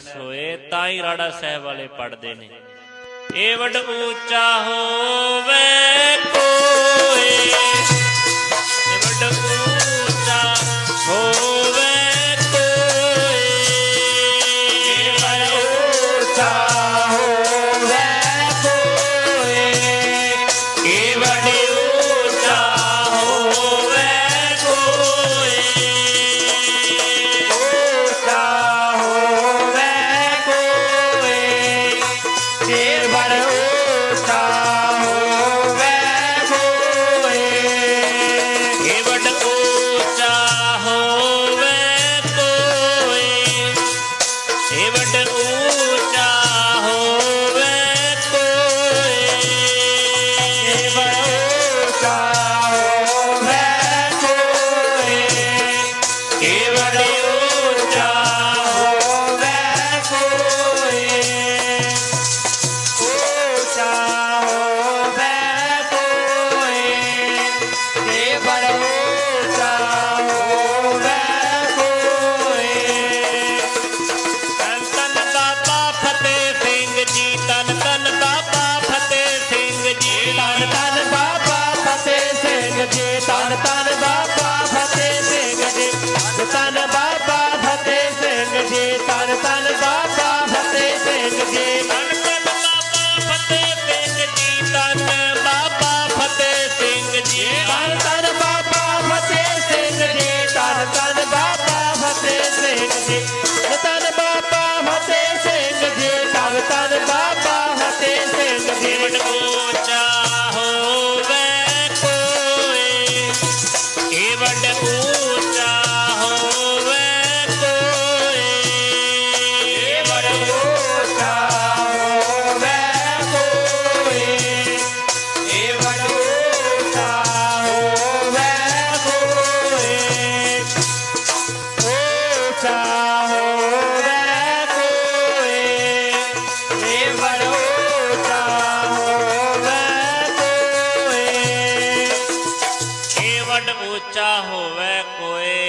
ਸੋਏ ਤਾਂ ਹੀ ਰਾੜਾ ਸਾਹਿਬ ਵਾਲੇ ਪੜਦੇ ਨੇ। ਏ ਵਡ ਉੱਚਾ ਹੋਵੇ ಊಟ time to buy. चाहो वै कोई।